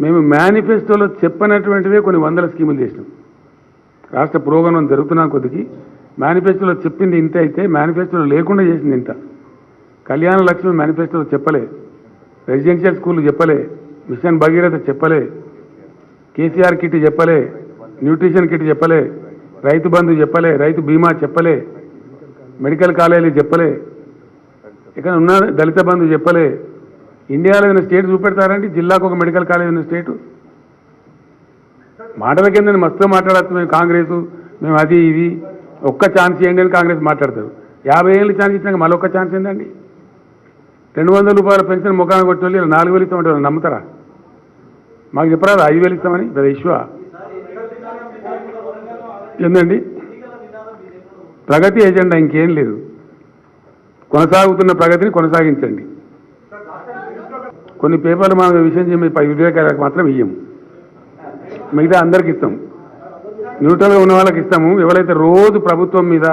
మేము మేనిఫెస్టోలో చెప్పనటువంటివే కొన్ని వందల స్కీములు చేసినాం. రాష్ట్ర పురోగమనం జరుగుతున్నా కొద్దికి. మేనిఫెస్టోలో చెప్పింది ఇంత అయితే మేనిఫెస్టోలో లేకుండా చేసింది ఇంత. కళ్యాణ లక్ష్మి మేనిఫెస్టోలో చెప్పలే. రెసిడెన్షియల్ స్కూల్ చెప్పలే. మిషన్ భగీరథ చెప్పలే. కేసీఆర్ కిట్ చెప్పలే. న్యూట్రిషన్ కిట్ చెప్పలే. రైతు బంధు చెప్పలే. రైతు బీమా చెప్పలే. మెడికల్ కాలేజీలు చెప్పలే. ఇక్కడ ఉన్న దళిత బంధు చెప్పలే. ఇండియాలో ఏదైనా స్టేట్ చూపెడతారండి జిల్లాకు ఒక మెడికల్ కాలేజ్ ఉన్న స్టేటు. మాటల కింద మస్తుగా మాట్లాడచ్చు మేము కాంగ్రెస్ మేము అది ఇది. ఒక్క ఛాన్స్ ఇవ్వండి అని కాంగ్రెస్ మాట్లాడతారు. యాభై ఏళ్ళు ఛాన్స్ ఇచ్చినాక మళ్ళీ ఒక్క ఛాన్స్ ఏందండి? రెండు వందల రూపాయల పెన్షన్ ముఖాన్ని కొట్టిన వాళ్ళు నాలుగు వేలు ఇస్తామంటే వాళ్ళు నమ్ముతారా? మాకు చెప్పరాదు? ఐదు వేలు ఇస్తామని? పెద్ద ఇష్యూ ఏందండి? ప్రగతి ఏజెండా ఇంకేం లేదు. కొనసాగుతున్న ప్రగతిని కొనసాగించండి. కొన్ని పేపర్లు మనం విషయం చేయమని పై వివేకాలకు మాత్రం ఇయ్యం. మిగతా అందరికి ఇస్తాం. న్యూట్రల్గా ఉన్న వాళ్ళకి ఇస్తాము. ఎవరైతే రోజు ప్రభుత్వం మీద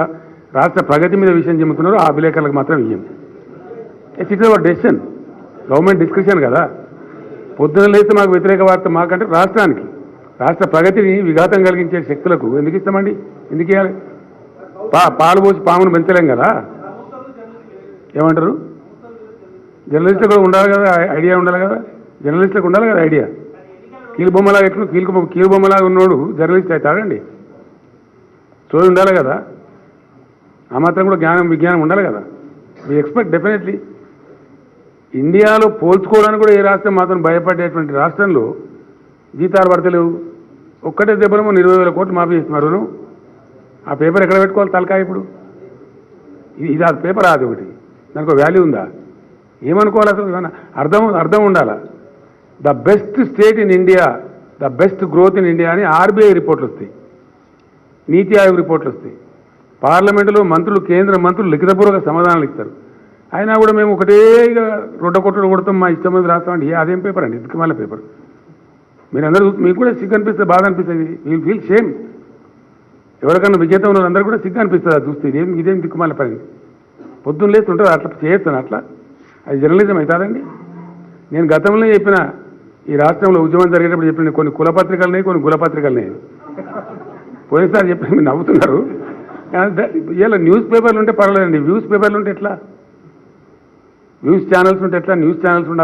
రాష్ట్ర ప్రగతి మీద విషయం చెబుతున్నారో ఆ విలేకరులకు మాత్రం ఇయ్యం. It's it our decision government discussion కదా. పొద్దున లేస్తే మాకు వ్యతిరేక వార్త మాకంటే రాష్ట్రానికి. రాష్ట్ర ప్రగతిని విఘాతం కలిగించే శక్తులకు ఎందుకు ఇస్తామండి? ఎందుకు ఇవ్వాలి పా పాలు పోసి పామును పెంచలేం కదా? ఏమంటారు? జర్నలిస్టులు కూడా ఉండాలి కదా ఐడియా ఉండాలి కదా? జర్నలిస్టులకు ఉండాలి కదా ఐడియా? కీలు బొమ్మలాగా ఎట్లు కీలు బొమ్మ- కీలు బొమ్మలాగా ఉన్నోడు జర్నలిస్ట్ అవుతాడండి చోటు ఉండాలి కదా? ఆ మాత్రం కూడా జ్ఞానం విజ్ఞానం ఉండాలి కదా? మీ ఎక్స్పెక్ట్ డెఫినెట్లీ ఇండియాలో పోల్చుకోవడానికి కూడా ఏ రాష్ట్రం మాత్రం భయపడేటువంటి రాష్ట్రంలో జీతాలు పడతలేవు ఒక్కటే దెబ్బలమో ఇరవై వేల కోట్లు మాఫీ చేస్తున్నారు. ఆ పేపర్ ఎక్కడ పెట్టుకోవాలి తలకాయ ఇప్పుడు? ఇది ఇది ఆ పేపర్ అది ఒకటి. దానికి ఒక వాల్యూ ఉందా? ఏమనుకోవాలి అసలు? అర్థం అర్థం ఉండాలా? The best state in India the best growth in India అని ఆర్బీఐ రిపోర్ట్లు వస్తాయి. నీతి ఆయోగ్ రిపోర్ట్లు వస్తాయి. పార్లమెంటులో మంత్రులు కేంద్ర మంత్రులు లిఖితపూర్వక సమాధానాలు ఇస్తారు. అయినా కూడా మేము ఒకటే ఇక రొడ్డ కొట్టడం కొడతాం మా ఇష్టం మీద రాస్తామండి ఏ అదేం పేపర్ అండి? ఇదికమాల పేపర్? మీరు అందరూ చూస్తే మీకు కూడా సిగ్గు అనిపిస్తుంది బాధ అనిపిస్తుంది. వీల్ ఫీల్ షేమ్ ఎవరికన్నా విజేత ఉన్న అందరూ కూడా సిగ్గు అనిపిస్తుంది. అది చూస్తే ఇదేం ఇదేం దిక్కుమాల పని? పొద్దున్న లేస్తుంటారు అట్లా చేస్తాను అట్లా అది జర్నలిజం అవుతుందండి. నేను గతంలో చెప్పిన ఈ రాష్ట్రంలో ఉద్యమం జరిగేటప్పుడు చెప్పిన కొన్ని కులపత్రికలున్నాయి కొన్ని కులపత్రికలున్నాయి పోయినసారి చెప్పిన మీరు నవ్వుతున్నారు. ఇలా న్యూస్ పేపర్లు ఉంటే పర్వాలేదండి. న్యూస్ పేపర్లు ఉంటే ఎట్లా? న్యూస్ ఛానల్స్ ఉంటే ఎట్లా? News channels